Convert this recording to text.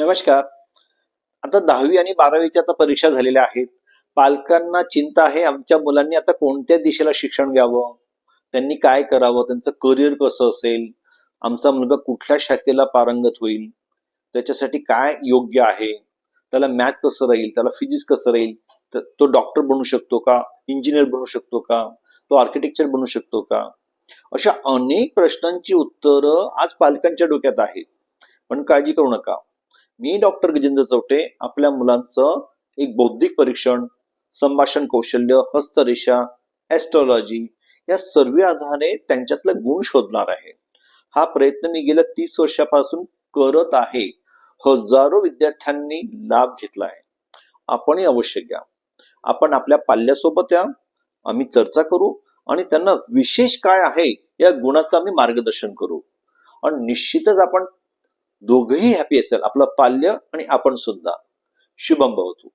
नमस्कार. आता दहावी आणि बारावीच्या आता परीक्षा झालेल्या आहेत. पालकांना चिंता आहे आमच्या मुलांनी आता कोणत्या दिशेला शिक्षण घ्यावं? त्यांनी काय करावं? त्यांचं करिअर कसं असेल? आमचा मुलगा कुठल्या शाखेला पारंगत होईल? त्याच्यासाठी काय योग्य आहे? त्याला मॅथ कसं राहील? त्याला फिजिक्स कसं राहील? तर तो डॉक्टर बनू शकतो का? इंजिनियर बनू शकतो का? तो आर्किटेक्चर बनू शकतो का? अशा अनेक प्रश्नांची उत्तरं आज पालकांच्या डोक्यात आहेत. पण काळजी करू नका. मी डॉक्टर गजेंद्र चौटे आपल्या मुलांचं एक बौद्धिक परीक्षण संभाषण कौशल्य हस्तरेषा एस्ट्रॉलॉजी या सर्व आधारे त्यांच्यातला गुण शोधणार आहे. हा प्रयत्न मी गेल्या तीस वर्षापासून करत आहे. हजारो विद्यार्थ्यांनी लाभ घेतला आहे. आपणही अवश्य घ्या. आपण आपल्या पाल्यासोबत या. आम्ही चर्चा करू आणि त्यांना विशेष काय आहे या गुणाचं आम्ही मार्गदर्शन करू. आणि निश्चितच आपण दोघंही हॅपी असेल. आपलं पाल्य आणि आपण सुद्धा. शुभम भवतु